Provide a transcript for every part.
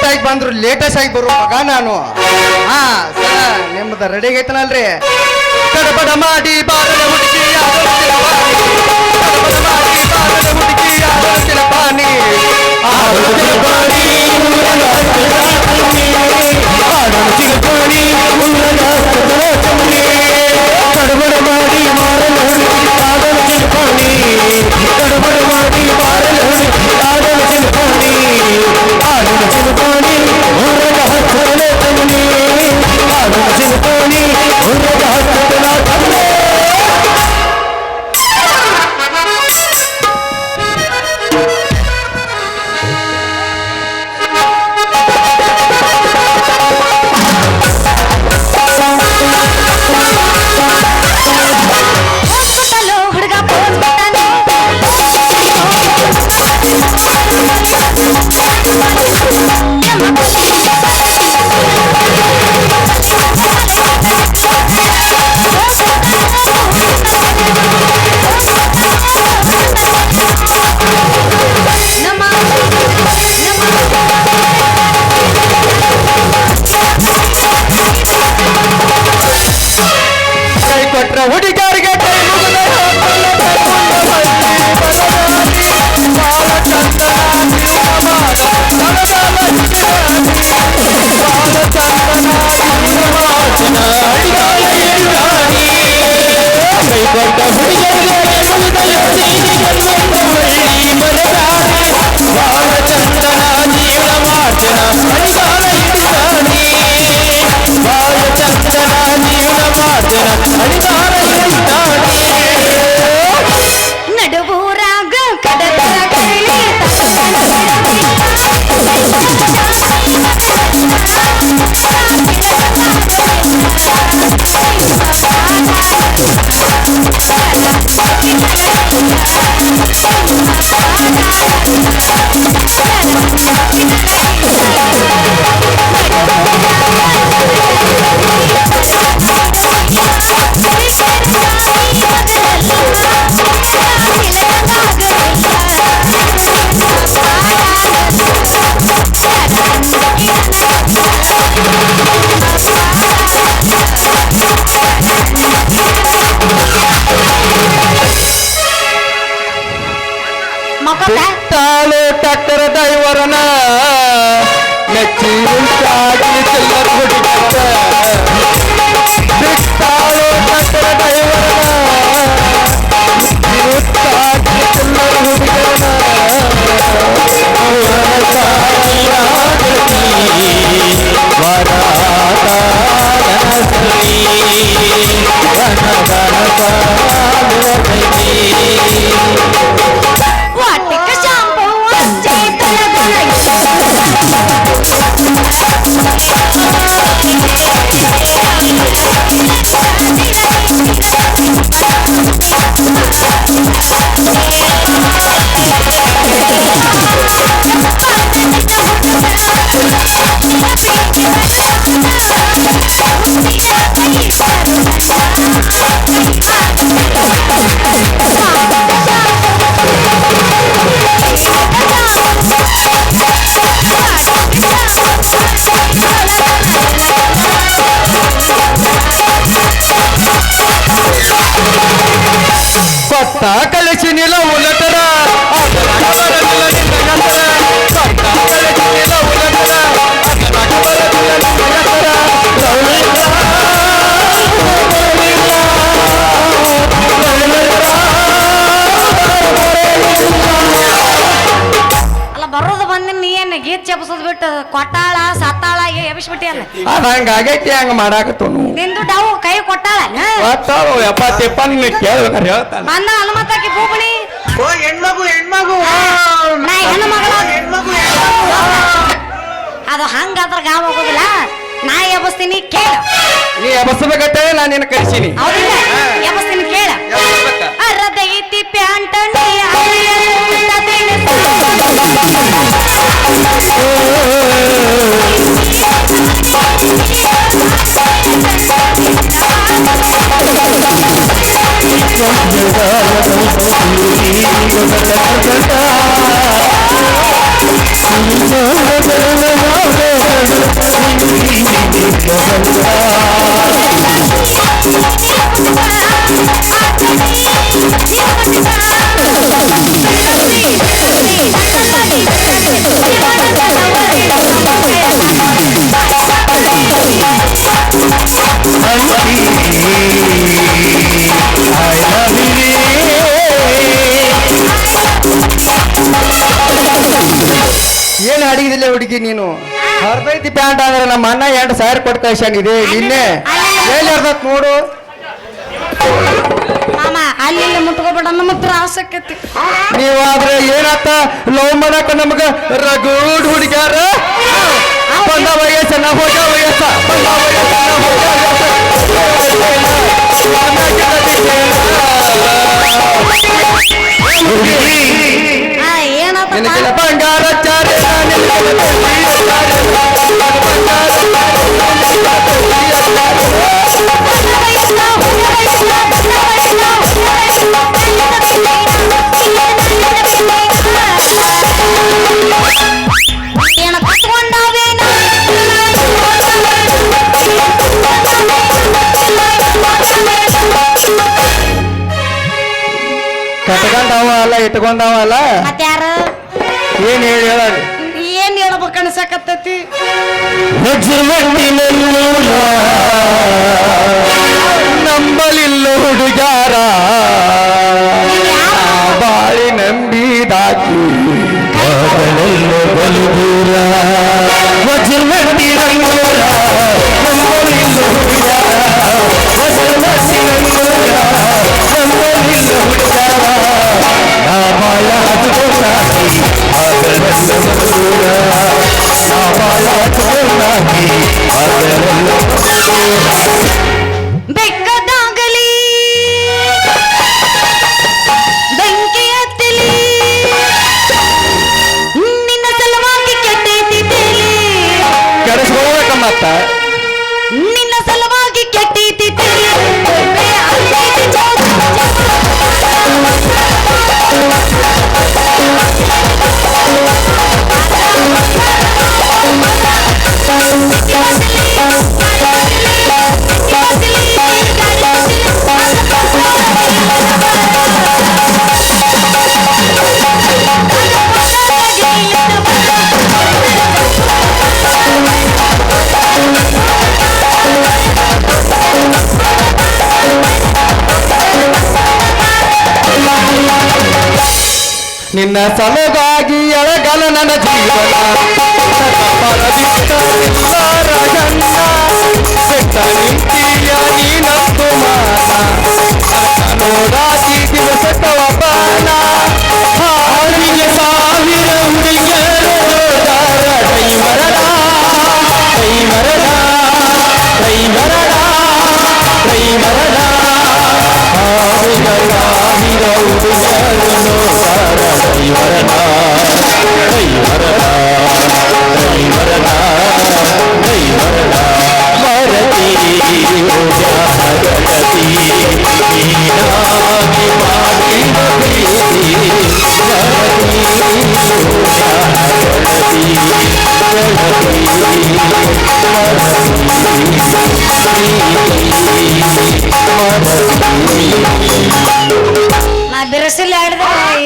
Late ಆಗಿ ಬಂದ್ರು latest ಆಗಿ ಬರುವ ಮಗ ನಾನು ಹಾ ಸರ ನಿಮ್ಮದ ರೆಡಿ ಆಗೈತನಲ್ರಿ ತಡಬಡ ಮಾಡಿ ಬಾರನ ಹುಡುಗಿ ಯಾರೋ ತಿಳಪಾನಿ. ತಡಬಡ ಮಾಡಿ ಬಾರನ ಹುಡುಗಿ ಯಾರೋ ತಿಳಪಾನಿ. ಆರೋ ತಿಳಪಾನಿ, ಊರನ ತಿಳಪಾನಿ. ಆರೋ ತಿಳಪಾನಿ, ಊರನ ತಿಳಪಾನಿ. ತಡಬಡ ಮಾಡಿ ಬಾರನ ಹುಡುಗಿ ಯಾರೋ అరుణశిల్పోని గుర్రగా டாக்டர் டிரைவரன நெச்சியில் சாடி சில்லர் குடிக்க பிட்டாளோ டாக்டர் டிரைவரன ಕೊಟ್ಟ ಗೀತ್ ಚಪ್ಸದ್ ಬಿಟ್ಟು ಕೊಟ್ಟಾಳ ಸತ್ತಾಳ ಎಬ್ಬಿಸ್ಬಿಟ್ಟಿ ಅಲ್ಲ ಅದ ಹಂಗ ಮಾಡಾಕತ್ತನು ನಿಂದು ಡಾವು ಕೈ ಕೊಟ್ಟಾಳ ಗೊತ್ತಾಳು ಯಪ್ಪ ತೆಪ್ಪ ನಿನ್ನ ಕೇಳ್ಬೇಕಾರೆ ಹೇಳ್ತಾನೆ. ಬಂದ ಹನುಮಂತಕ್ಕೆ ಓ ಹೆಣ್ಮಗು ಹೆಣ್ಮಗು. ನಾ ಹೆಣ್ಣು ಮಗಳ. ಹೆಣ್ಮಗು ಅದು ಹಂಗಾದ್ರ ಗಾವ ಹೋಗೋದಿಲ್ಲ ನಾ ಎಬ್ಬಸ್ತೀನಿ ಕೇಳ ನೀ ಎಬಸಬೇಕಂತೇಳಿ ನಾನು ನಿನ್ನ ಕಳಿಸೀನಿ ಹೌದಿಲ್ಲ ಎಬ್ಬಸ್ತೀನಿ ಕೇಳ ಅರದೈತಿ ಪ್ಯಾಂಟ ಎರಡು ಸಾವಿರ ಕೊಟ್ಟು ಕಳ್ಸಂಗಿದೆ ನಿನ್ನೆ. ಎಲ್ಲಿ ನೋಡು. ಮಾಮ ಅಲ್ಲಿ ಮುಟ್ಕೋಬೇಡ ನಮ್ಮ ತ್ರಾಸ ಆಕೈತಿ. ನೀವಾದ್ರೆ ಏನತ್ತ? ಲವ್ ಮಾಡಕ ನಮಗ ರಗೂಡ್ ಹುಡುಗ್ಯಾರ? ಬಂದ ವಯಸ್ಸ ನಾ ಹೋಗ ವಯಸ್ಸ. ಬಂದ ವಯಸ್ಸ ನಾ ಹೋಗ ಬಂಗಾರ ಚಾರೆ ಅಲ್ಲ ಇಟ್ಕೊಂಡವ ಅಲ್ಲ ಮತ್ಯಾರ ಏನ್ ಹೇಳಿ ಹೇಳ ಏನ್ ಹೇಳ್ಬೇಕು ಅನ್ಸಕತ್ತೈತಿ? ನಂಬಲಿಲ್ಲ ಹುಡುಗಾರ ಬಾಳಿ ನಂಬಿದಾಕಿ. ನಿನ್ನ ಸಲುವಾಗಿ ಎಳಗಲ ನನ್ನ ಜೀವನ ನೋಡಾರ ಕೈ ಮರಣ ಕೈ ಮರಣ ಕೈ ಮರಣ ಕೈ ಮರಣ ಮರತಿ ಜಾಗರತಿ ನೀನಾಗಿ ಮಾಡಿದ ಪ್ರೀತಿ ಮರತಿ ಜಾಗರತಿ ನಾ ಬಿರುಸಿಲ್ಲ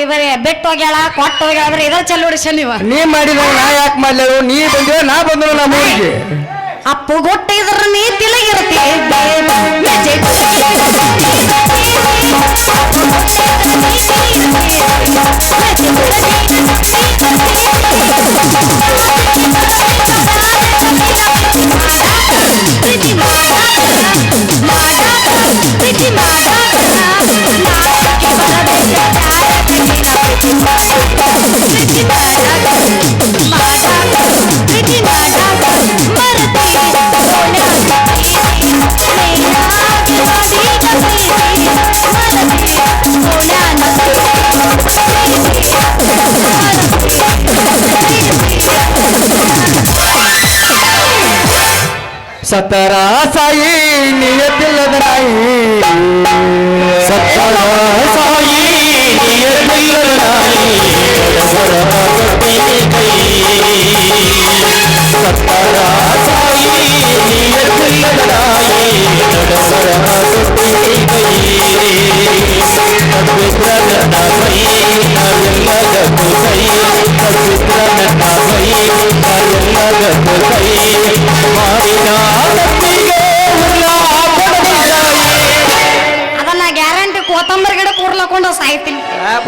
ಹಿಡಿದ್ರೆ ಇವರೇ ಬಿಟ್ಟು ಹೋಗ್ಯಾಳ ಕೊಟ್ಟು ಹೋಗ್ಯಾಳ ಅಂದ್ರೆ ಇದ ಚಲೋ ಹೊಡಿಸ್ಯಾನ ನೀವ ನೀ ಮಾಡಿದಾಗ ನಾ ಯಾಕೆ ಮಾಡ್ಲೇವು ನೀ ಬಂದಿವ ನಾ ಬಂದವ ನಮ್ಮ ಊರಿಗೆ ಅಪ್ಪು ಗೊಟ್ಟಿದ್ರ ನೀ ತಿಲಗಿರತಿ ಸತರ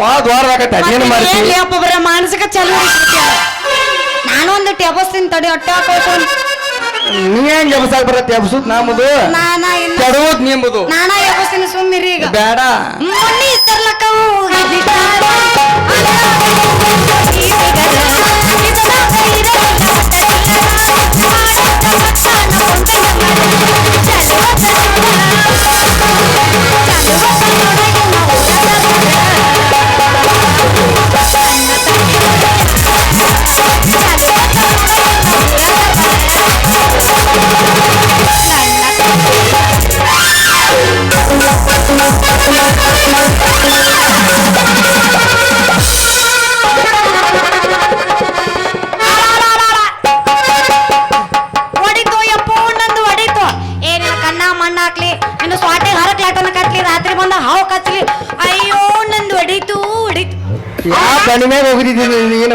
ಭಾಳ ದ್ವಾರವಾಗತ್ತೆ ಅದೇನು ಮಾಡ್ತೀವಿ ಏನ್ಲಿ ಅಪ್ಪ ಬರೀ ಮಾನಸಿಕ ಚಲೋ ಒಂದಿಟ್ಟು ಎಬಸ್ತೀನಿ ತಡಿ ಹೊಟ್ಟೆ ಹಾಕೋಕೊಂಡು ನೀ ಹೆಂಗ್ ಎಬ್ಸಾಕ್ ಬರತ್ತೆ ಎಬ್ಸುದ್ ನಮ್ಮದು ನಾನ ಇಲ್ಲ. ಕೆಡುವುದು ನಿಂಬುದು ನಾನ ಎಬಸ್ತೀನಿ ಸುಮ್ಮಿರಿ ಈಗ. ಬೇಡ. ಮೊನ್ನೆ ತರ್ಲಕ್ಕ ಹೋಗಿದ್ದಿ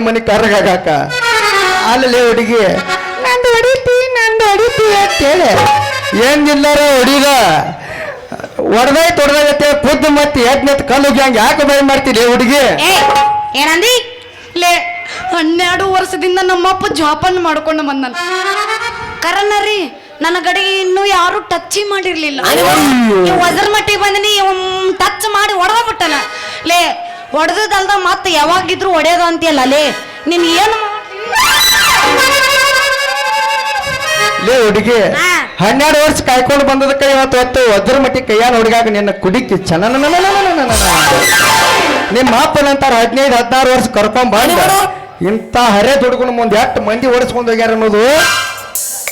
ಮನೆ ಕರ್ಗಾಕ ಅಲ್ಲಿ ಹುಡುಗಿ ನಂದು ಹೊಡಿತಿ ನಂದು ಹೊಡಿತಿ ಅಂತೇಳಿ. ಏನ್ ಜಿಲ್ಲಾರ ಹೊಡಿದ ಹೊಡೆದಾಯ್ ಹೊಡೆದಾಗತ್ತೆ ಖುದ್ದು ಮತ್ತೆ ಎದ್ನೆತ್ ಕಲ್ಲು ಹಂಗೆ ಯಾಕೆ ಬೈ ಮಾಡ್ತೀರಿ ಹುಡುಗಿ? ಏ ಏನಂದಿ? ಲೇ ಹನ್ನೆರಡು ವರ್ಷದಿಂದ ನಮ್ಮಪ್ಪ ಜೋಪಾನ ಮಾಡ್ಕೊಂಡು ಬಂದನ ಕರನ ರೀ ನನ್ನ ಗಡಿಗೆ ಇನ್ನೂ ಯಾರು ಟಚ್ ಮಾಡಿರ್ಲಿಲ್ಲ. ವಜ್ರ ಮಟ್ಟಿಗೆ ಬಂದಿನಿ ಟಚ್ ಮಾಡಿ ಹೊಡೆದ್ಬಿಟ್ಟನ ಲೇ ಹೊಡೆದಲ್ದ ಮತ್ತೆ ಯಾವಾಗಿದ್ರು ಹೊಡೆಯೋದು ಅಂತೀಯಲ್ಲ ಲೇ ನಿನ್ ಏನು ಲೇ ಹುಡುಗಿ. ಹನ್ನೆರಡು ವರ್ಷ ಕಾಯ್ಕೊಂಡು ಬಂದದಕ್ಕೆ ಇವತ್ತು ಹೊತ್ತು ಒದ್ರ ಮಟ್ಟಿ ಕೈಯಾನ ಹುಡುಗಾಗ ನಿನ್ನ ಕುಡಿಕಿ ಚೆನ್ನ ನಿಮ್ಮ ಅಪ್ಪನಂತಾರ ಹದಿನೈದು ಹದಿನಾರು ವರ್ಷ ಕರ್ಕೊಂಡ್ ಬಂದ ಇಂಥ ಹರೇ ದುಡ್ಗುನ ಮುಂದೆ ಎಷ್ಟು ಮಂದಿ ಓಡಿಸ್ಕೊಂಡು ಹೋಗ್ಯಾರ ಅನ್ನೋದು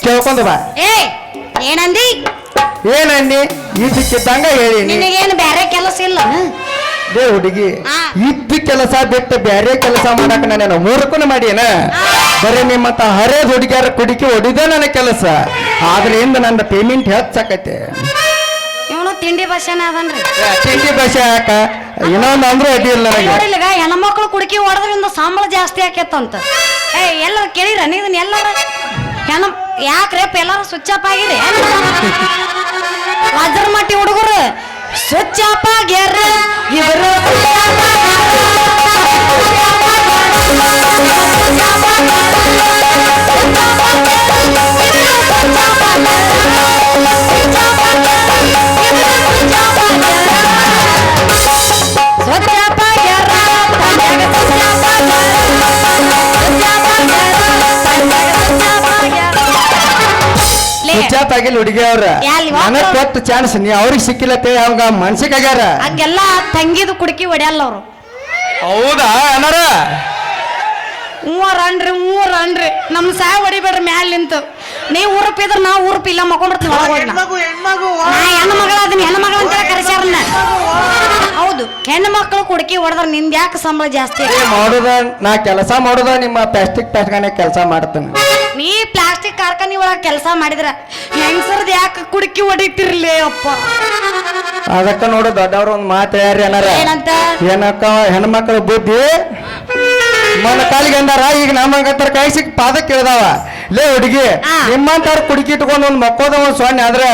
ಕೇಳ್ಕೊಂಡು ಬಾ ಏ ಏನಂದಿ ಏನಂದಿ ಸಿಕ್ಕಿದ್ದಂಗ ಹೇಳಿ ನಿನಗೇನು ಬೇರೆ ಕೆಲಸ ಇಲ್ಲ ಲೇ ಹುಡುಗಿ. ಇದ್ದ ಕೆಲಸ ಬಿಟ್ಟು ಬೇರೆ ಕೆಲಸ ಮಾಡಕ್ ನಾನು ಮೂರಕ್ಕೂ ಮಾಡಿಯೇನ ಬರೀ ನಿಮ್ಮಂತ ಹರೇ ಹುಡುಗಿಯರ ಕುಡಿಕೆ ಹೊಡಿದ ನನ್ನ ಕೆಲಸ. ಆದ್ರಿಂದ ನನ್ನ ಪೇಮೆಂಟ್ ಹೆಚ್ಚಾಕೈತೆ ಇವನು ತಿಂಡಿ ಅದನ್ರಿ. ತಿಂಡಿ ಭಾಷೆ ಯಾಕ? ಇನ್ನೊಂದು ಅಂದ್ರೆ ಅಡ್ಡಿ ಇಲ್ಲ ನನಗೆ. ನೋಡಿಲ್ಲಗ ಹೆಣ್ಮಕ್ಳು ಕುಡುಕಿ ಹೊಡೆದ್ರಿಂದ ಸಂಬಳ ಜಾಸ್ತಿ ಆಕೇತಂತ. ಏ ಎಲ್ಲರ ಕೇಳಿರ ಇದನ್ನ ಎಲ್ಲಾರ? ಹೆಣ ಯಾಕ್ರೇಪ ಎಲ್ಲಾರು ಸ್ವಿಚ್ ಆಗಿರಿ ವಜ್ರ ಮಟ್ಟಿ ಹುಡುಗರು. ಸ್ವಿಚ್ ಆಫ್ ಆಗ್ಯಾರ ಇವರು ಸ್ವಚ್ಛ ಲೇ, ಹುಚ್ಚಾತ್ ಆಗಿಲ್ಲ ಹುಡುಗಿ ಅವ್ರ. ನನಗ್ ಕೊಟ್ಟ ಚಾನ್ಸ್ ನೀ ಅವ್ರಿಗೆ ಸಿಕ್ಕಿಲ್ಲತ್ತೆ ಅವಂಗ ಮನ್ಸಿಗಾಗ್ಯಾರ ಹಂಗೆಲ್ಲ ತಂಗಿದು ಕುಡುಕಿ ಹೊಡ್ಯಲ್ಲ ಅವರು. ಹೌದಾ ಅನಾರ ಮೂವರ್ ಅನ್ರಿ ಮೂವರ್ ಅನ್ರಿ. ನಮ್ ಸಹ ಹೊಡಿಬೇಡ್ರಿ ಮ್ಯಾಲ ನಿಂತು. ನೀವ್ ಉರುಪಿದ್ರ ನಾವ್ ಉರುಪಿಲ್ಲ ಇಲ್ಲ ಒಳಗೆ ಹೋಗಿ ನಾ. ಹೆಣ್ಮಗು ಹೆಣ್ಣು ಮಗಳ ಅದನ್ನ ಹೆಣ್ಣು ಮಗಳ ಅಂತ ಕರೆಸ್ಯಾರನ್ನ ಹೌದು ಹೆಣ್ಣು ಮಕ್ಕಳು ಕುಡಕಿ ಹೊಡೆದ್ರ ನಿಂದ ಯಾಕೆ ಸಂಬಳ ಜಾಸ್ತಿ ಮಾಡುದ ನಾ ಕೆಲಸ ಮಾಡುದ ನಿಮ್ಮ ಪ್ಲಾಸ್ಟಿಕ್ ಕಾರ್ಖಾನೆ ಕೆಲಸ ಮಾಡ್ತೇನೆ. ನೀ ಪ್ಲಾಸ್ಟಿಕ್ ಕಾರ್ಖಾನೆ ಒಳಗ ಕೆಲಸ ಮಾಡಿದ್ರ ಹೆಂಗಸರ್ದ ಯಾಕೆ ಕುಡಕಿ ಹೊಡಿತಿರ್ಲಿ ಅಪ್ಪ? ಅದಕ್ಕ ನೋಡು ದೊಡ್ಡವ್ರ ಒಂದ್ ಮಾತು ಯಾರು ಏನಾರ ಏನಂತ? ಏನಕ್ಕ ಹೆಣ್ಮಕ್ಳ ಬುದ್ಧಿ ಮನ ಕಾಲಿಗೆ ಅಂದಾರ ಈಗ ನಮ್ಮಂಗಂತರ ಕೈ ಸಿಕ್ ಪಾದ ಕೇಳ್ದಾವ ಲೇ ಹುಡುಗಿ. ನಿಮ್ಮಂತಾರ ಕುಡುಕಿ ಇಟ್ಕೊಂಡು ಒಂದು ಮಕ್ಕೋದ ಒಂದು ಸೊನ್ನೆ ಆದ್ರೆ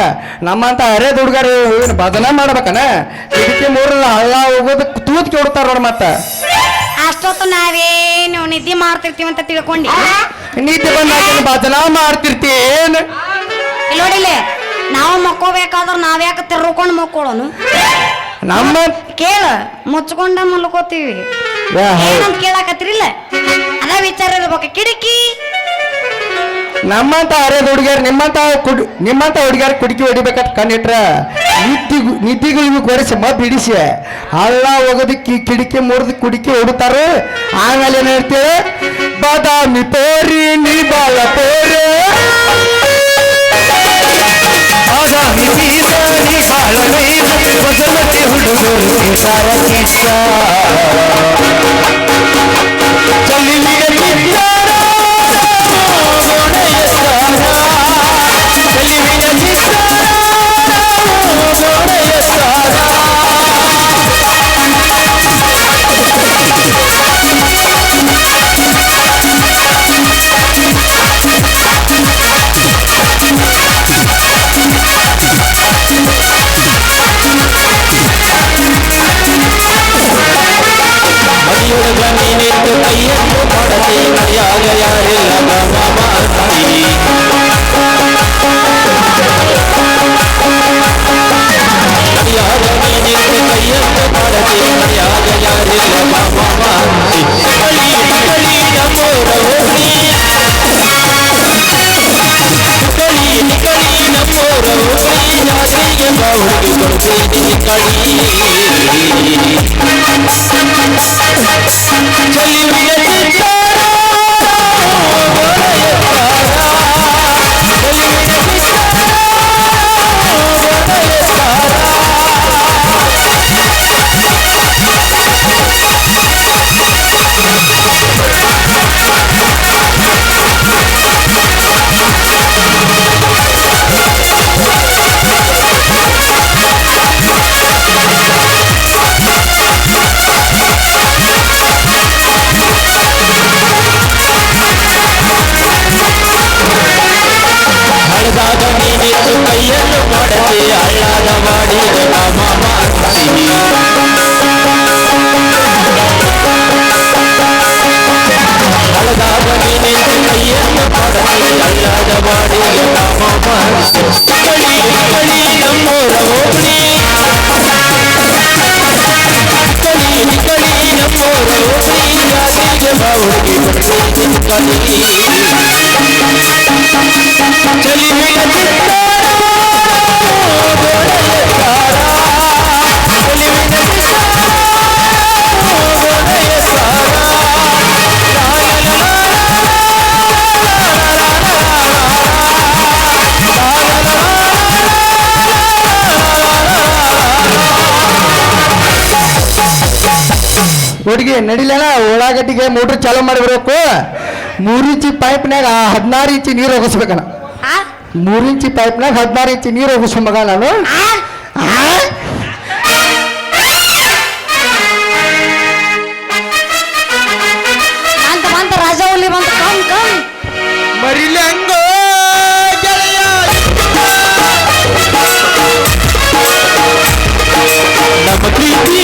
ನಮ್ಮಂತ ಹರೇ ಹುಡುಗರು ಏನ್ ಬದನ ಮಾಡ್ಬೇಕನ? ಇದಕ್ಕೆ ಮೂರಲ್ಲ ಹಳ್ಳ ಹೋಗೋದು ತೂತ್ ಕೇಳ್ತಾರ ನೋಡ್ ಮತ್ತ. ಅಷ್ಟೊತ್ತು ನಾವೇನು ನಿದ್ದೆ ಮಾಡ್ತಿರ್ತೀವಿ ಅಂತ ತಿಳ್ಕೊಂಡಿ. ನಿದ್ದೆ ಬಂದ ಬದನ ಮಾಡ್ತಿರ್ತಿ ಏನ್ ಇಲ್ಲಿ ನೋಡಿಲೆ ನಾವು ಮಕ್ಕೋಬೇಕಾದ್ರ ನಾವ್ಯಾಕೆ ತಿರ್ಕೊಂಡು ಮಕ್ಕೊಳ್ಳೋನು ನಮ್ಮ ಕೇಳ ಮುಚ್ಕೊಂಡ ಮಲ್ಕೋತೀವಿ. ಏನಂತ ಕೇಳಾಕತ್ರಿಲ್ಲ ಅದ ವಿಚಾರ ಇರ್ಬೇಕು ಕಿಟಕಿ ನಮ್ಮಂತ ಹರಿದ ಹುಡುಗಿಯರ್ ನಿಮ್ಮಂತ ಕುಡ್ ನಿಮ್ಮಂತ ಹುಡುಗಿಯರ್ ಕುಡುಕಿ ಹೊಡಿಬೇಕಂತ ಕಣ್ಣಿಟ್ರ ನಿದ್ದಿ ನಿದ್ದಿಗಳಿಗೆ ಕೊರೆಸಿ ಮದ್ದು ಹಿಡಿಸಿ ಹಳ್ಳ ಹೋಗೋದಕ್ಕೆ ಕಿಡಿಕಿ ಮುರಿದು ಕುಡಿಕಿ ಹೊಡಿತಾರ ಆಮೇಲೆ ಏನ್ ಹೇಳ್ತೇವೆ ಬಾದಾಮಿ ತೋರಿ ನೀ ಬಾಳ ತೋರೆ ಬಾದಾಮಿ ಬೀಸ ನೀ ಬಾಳ ಬೀಸ ಹೊಸಮತಿ ಹುಡುಗರು ಸಾರ ಕಿಸ್ಸ ನಡಿಲಣ ಉಳ್ಳಾಗಡ್ಡಿಗೆ ಮೋಟ್ರ್ ಚಾಲೂ ಮಾಡಿಬಿಡ್ಬೇಕು ಮೂರು ಇಂಚಿ ಪೈಪ್ನಾಗ ಹದಿನಾರು ಇಂಚಿ ನೀರು ಹೋಗಿಸ್ಬೇಕಣ ಮೂರು ಇಂಚಿ ಪೈಪ್ನಾಗ ಹದಿನಾರು ಇಂಚಿ ನೀರು ಹೋಗಿಸ್ಕೊಂಬಗ ನಾನು. ಮರಿಲಂಗೋ ನಮ್ಮ ಪ್ರೀತಿ.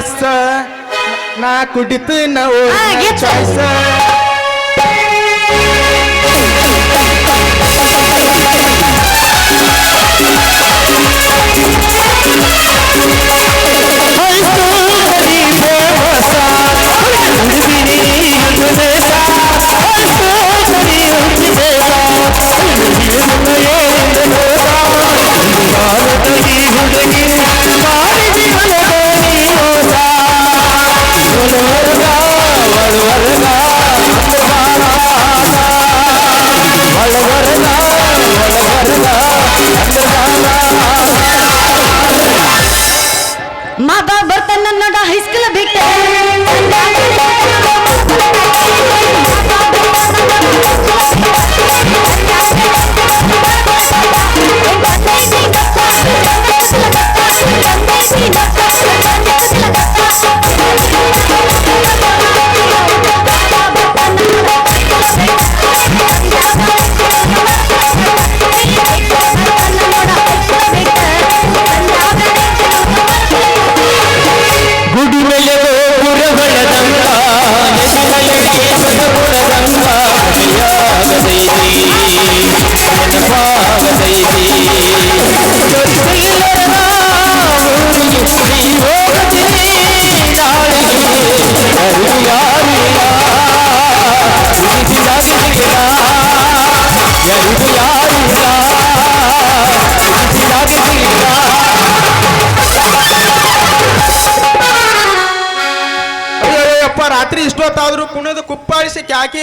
ಚಾಯ್ಸ ನಾ ಕುಡಿತು ನಾವು ಚಾಯ್ಸ ಹುಡುಗಿ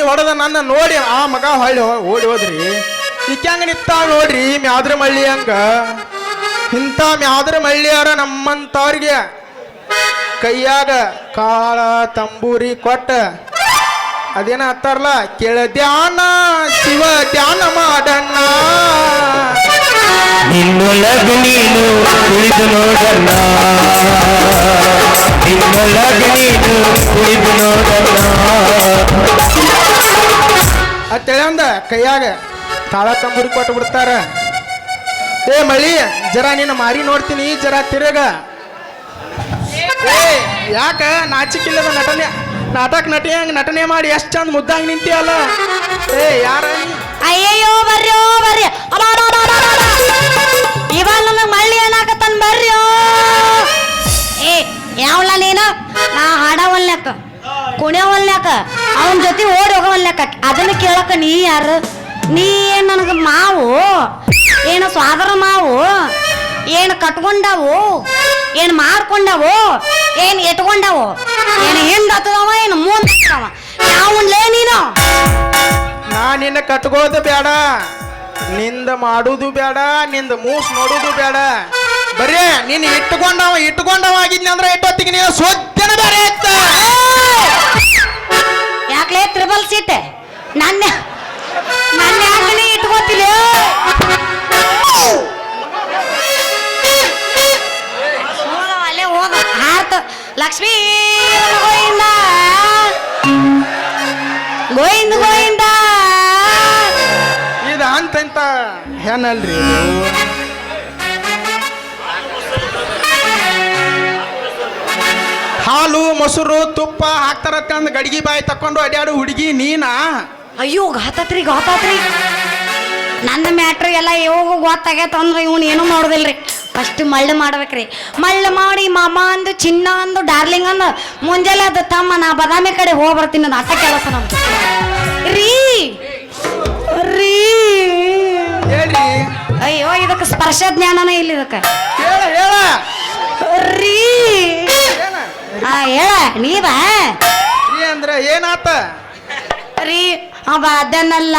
ಹೊಡೆದ ನನ್ನ ನೋಡಿ ಆ ಮಗ ಹೊಳ್ಳಿ ಓಡಿ ಹೋದ್ರಿ. ಇಕ್ಯಾಂಗ ನಿಂತ ನೋಡ್ರಿ ಮ್ಯಾದ್ರ ಮಳ್ಳಿ ಹಂಗ. ಇಂಥ ಮ್ಯಾದ್ರ ಮಳ್ಳಿಯಾರ ನಮ್ಮಂತವ್ರಿಗೆ ಕೈಯಾಗ ಕಾಳ ತಂಬೂರಿ ಕೊಟ್ಟ. ಅದೇನ ಹತ್ತಾರಲ್ಲ ಕೇಳ ಧ್ಯಾನ, ಶಿವ ಧ್ಯಾನ ಮಾಡಣ್ಣ. ನಿನ್ನೊಳಗೆ ನೀನು ಕುಳಿದು ನೋಡಣ್ಣ. ನಿನ್ನೊಳಗೆ ನೀನು ಕುಳಿದು ನೋಡಣ್ಣ. ಅಂತೇಳಂದ ಕೈಯಾಗ ತಾಳ ತಂಬುರಿ ಕೊಟ್ಟು ಬಿಡ್ತಾರ. ಏ ಮಳಿ, ಜರ ನಿನ್ನ ಮಾರಿ ನೋಡ್ತೀನಿ, ಜರ ತಿರುಗ. ಏ, ಯಾಕ ನಾಚಿಕಿಲ್ಲದ ನಟನೆ, ನಾಟಕ ನಟಿ ಹಂಗ ನಟನೆ ಮಾಡಿ ಎಷ್ಟ್ ಚಂದ ಮುದ್ದಂಗ ನಿಂತಿಯಲ್ಲ. ಏ, ಯಾರ ಅಯ್ಯೋ ಬರ್ರಿ ಬರ್ರಿ. ಇವಾಗ ನನಗೆ ಮಳ್ಳಿ ಏನಾಗತ್ತನ್ ಬರ್ರಿ ಏ ಯಾವಲ್ಲ ನೀನು? ನಾ ಹಾಡವಲ್ನ್ಯಾಕ. ಕುಣಿಯವಲ್ನ್ಯಾಕ ಅವನ ಜೊತೆ ಓಡಿ ಹೊಲ್ಯಾಕ ಅದನ್ನ ಕೇಳಕ ನೀ ಯಾರು? ನೀ ಏನ್ ನನಗೆ ಮಾವು? ಏನು ಸ್ವಾದರ ಮಾವು? ಏನು ಕಟ್ಕೊಂಡಾವು? ಏನು ಮಾಡ್ಕೊಂಡಾವು? ಏನು ಇಟ್ಕೊಂಡಾವು ಏನು ಹಿಂದ್ ಹತ್ತದವ, ಏನು ಮುಂದ್ ಹತ್ತದವ? ಯಾವನ್ಲೇ ನೀನು? ನಾ ನಿನ್ನ ಕಟ್ಕೋದು ಬೇಡ ನಿಂದ ಮಾಡುದು ಬೇಡ ನಿಂದ ಮೂಸ್ ನೋಡುದು ಬೇಡ ಬರೇ ನೀನ್ ಇಟ್ಟುಕೊಂಡವ ಇಟ್ಟುಕೊಂಡವ ಆಗಿದ್ನಿ ಅಂದ್ರೆ ಇಟ್ಟೊತ್ತಿಗೆ ನೀನು ಸೋದ್ಯನ ಬೇರೆ ಇತ್ತ ಯಾಕಲೇ ತ್ರಿಬಲ್ ಸೀಟ್? ನನ್ನ ನನ್ನ ಯಾಕಲೇ ಇಟ್ಕೋತಿಲ್ಲ? ಅಲ್ಲೇ ಹೋಗ. ಹಾರ್ತ ಲಕ್ಷ್ಮೀ ಗೋಯಿಂದ ಗೋವಿಂದ ಗೋವಿಂದ. ಇದು ಅಂತಂತ ಏನಲ್ರಿ ಹಾಲು ಮೊಸರು ತುಪ್ಪ ಹಾಕ್ತಾರತ್ತೆ ಅಂದ್ ಗಡಿಗೆ ಬಾಯಿ ತಕೊಂಡು ಅಡ್ಯಾಡು ಹುಡುಗಿ ನೀನಾ? ಅಯ್ಯೋ ಗಾತಾತ್ರಿ ಗಾತಾತ್ರಿ ನನ್ನ ಮ್ಯಾಟ್ರ್ ಎಲ್ಲ ಇವಾಗ ಗೊತ್ತಾಗೈತ ಅಂದ್ರೆ ಇವನು ಏನೂ ಮಾಡೋದಿಲ್ರಿ ಫಸ್ಟ್ ಮಳ್ಳು ಮಾಡ್ಬೇಕ್ರಿ. ಮಳ್ಳ ಮಾಡಿ ಮಾಮ ಅಂದು ಚಿನ್ನ ಅಂದು ಡಾರ್ಲಿಂಗ್ ಅಂದು ಮುಂಜಾನೆ ಅದು ತಮ್ಮ ನಾ ಬದಾಮಿ ಕಡೆ ಹೋಗಿ ಬರ್ತೀನಿ ಅದು ಅಟ್ಟ ಕೆಲಸ ನಮ್ದು. ರೀ ರೀ. ಹೇಳ್ರಿ ಅಯ್ಯೋ ಇದಕ್ಕೆ ಸ್ಪರ್ಶ ಜ್ಞಾನನೇ ಇಲ್ಲ ಇದಕ್ಕೆ. ಹೇಳ ಹೇಳ. ರೀ. ಆ ಹೇಳ ನೀವ? ರೀ ಅಂದ್ರೆ ಏನಾತ? ರೀ ಅವ ಅದನ್ನಲ್ಲ.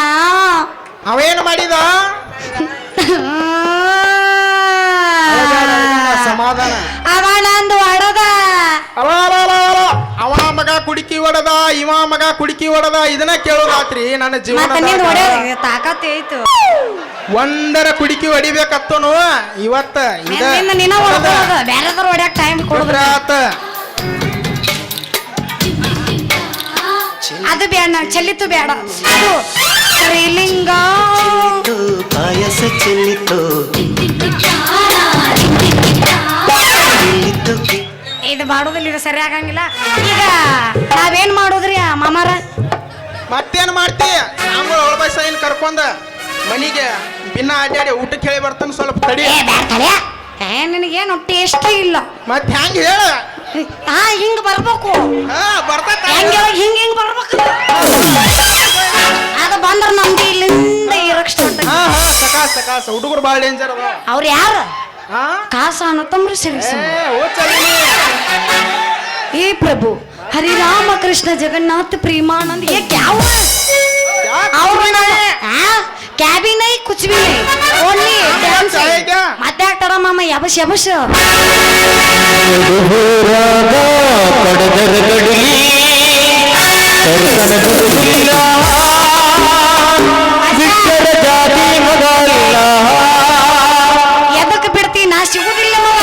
ಅವೇನು ಮಾಡಿದ? ಸಮಾಧಾನ. ಅವ ನಂದು ಹೊಡದ ಅಲ ಅವ ಅಲ ಅಲ. ಅವ ಮಗ ಕುಡುಕಿ ಹೊಡೆದ ಇವ ಮಗ ಕುಡುಕಿ ಹೊಡದ ಇದನ್ನ ಕೇಳೋದಾತ್ರಿ ನನ್ನ ಮತ್ತೆ ನೀನ್ ಜೀವನ ಹೊಡೆಯೋದು ತಾಕತ್ ಐತು. ಒಂದರ ಕುಡಿಕಿ ಹೊಡಿಬೇಕತ್ತನು ಇವತ್ತ. ಇದ ನಿನ್ನ ನಿನ್ನ ಹೊಡ್ಕೊಳ್ಳೋದು ಬೇರೆದವ್ರು ಹೊಡ್ಯಾಕ ಟೈಮ್ ಕೊಡುದು ಆತ ಅದು ಬೇಡ ನಂಗ್ ಚೆಲ್ಲಿತ್ತು ಬೇಡ ಇದು ಶ್ರೀಲಿಂಗ ಪಾಯಸ ಚೆಲ್ಲಿತು ಚೆಲ್ಲಿತು ಇದು ಮಾಡೋದಿಲ್ಲ ಇದು ಸರಿ ಆಗಂಗಿಲ್ಲ. ಈಗ ನಾವೇನ್ ಮಾಡೋದ್ರಿ ಮಾಮಾರ? ಮತ್ತೇನ್ ಮಾಡ್ತಿ? ನಾವು ಒಳಬೈ ಸೈನ್ ಕರ್ಕೊಂಡ? ಮನಿಗೆ ಭಿನ್ನ ಅಡ್ಡಾಡಿ ಊಟಕ್ಕೆ ಹೇಳಿ ಬರ್ತಾನೆ ಸ್ವಲ್ಪ ತಡಿ. ಏ ನಿನಗೇನು ಟೇಸ್ಟ್ ಇಲ್ಲ. ಮತ್ತೆ ಹೆಂಗ್ ಹೇಳ? ಹಾ ಹಿಂಗ್ ಬರ್ಬೇಕು. ಹಾ ಬರ್ತೈತ. ಹೆಂಗ್ ಹಿಂಗ್ ಹಿಂಗ್ ಬರ್ಬೇಕು. ಅದು ಬಂದ್ರ ನಮ್ದು ಇಲ್ಲಿಂದ ಇರಕ್ ಸ್ಟಾರ್ಟ್ ಹಾ ಹಾ ಸಕಾಸ ಸಕಾಸ. ಹುಡುಗರು ಬಾಳ ಡೇಂಜರ್ ಅದ ಅವ್ರು ಯಾರು? ಹಾ? ಕಾಸ ಅನ್ನತ್ತಂಬ್ರಿ ಸರಿ ಏ ಓದ್ಸಲಿ ಏ ಪ್ರಭು ಹರಿರಾಮ ಕೃಷ್ಣ ಜಗನ್ನಾಥ್ ಪ್ರೇಮಾನಂದ್ ಏ ಕ್ಯಾವ? ಅವ್ರ ಕ್ಯಾಬಿನ ಕುಚ್ ಬಿ ಓನ್ಲಿ ಮಾಮ ಯಬಸ್ ಯಬಸ್. ಇಲ್ಲ ಎದಕ್ ಬಿಡ್ತಿ? ನಾ ಸಿಗುದಿಲ್ಲ ಮಗ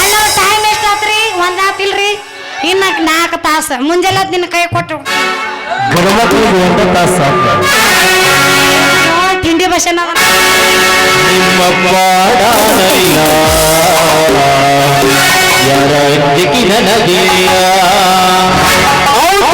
ಅಣ್ಣ ಟೈಮ್ ಎಷ್ಟಾತ್ರಿ ಒಂದ್ ಆತಿಲ್ರಿ? ಇನ್ನ ನಾಲ್ಕು ತಾಸ. ಮುಂಜಾನೆ ನಿನ್ನ ಕೈ ಕೊಟ್ಟು ಒಂದು ತಾಸು ತಿಂಡಿ ಬಸ್ಸನ್ನ ನಿಮ್ಮ ಪಾಡಾನಲ್ಲ ಯಾರ ಎಂದಿಗೆ ನನಗಿಲ್ಲ ಔಟ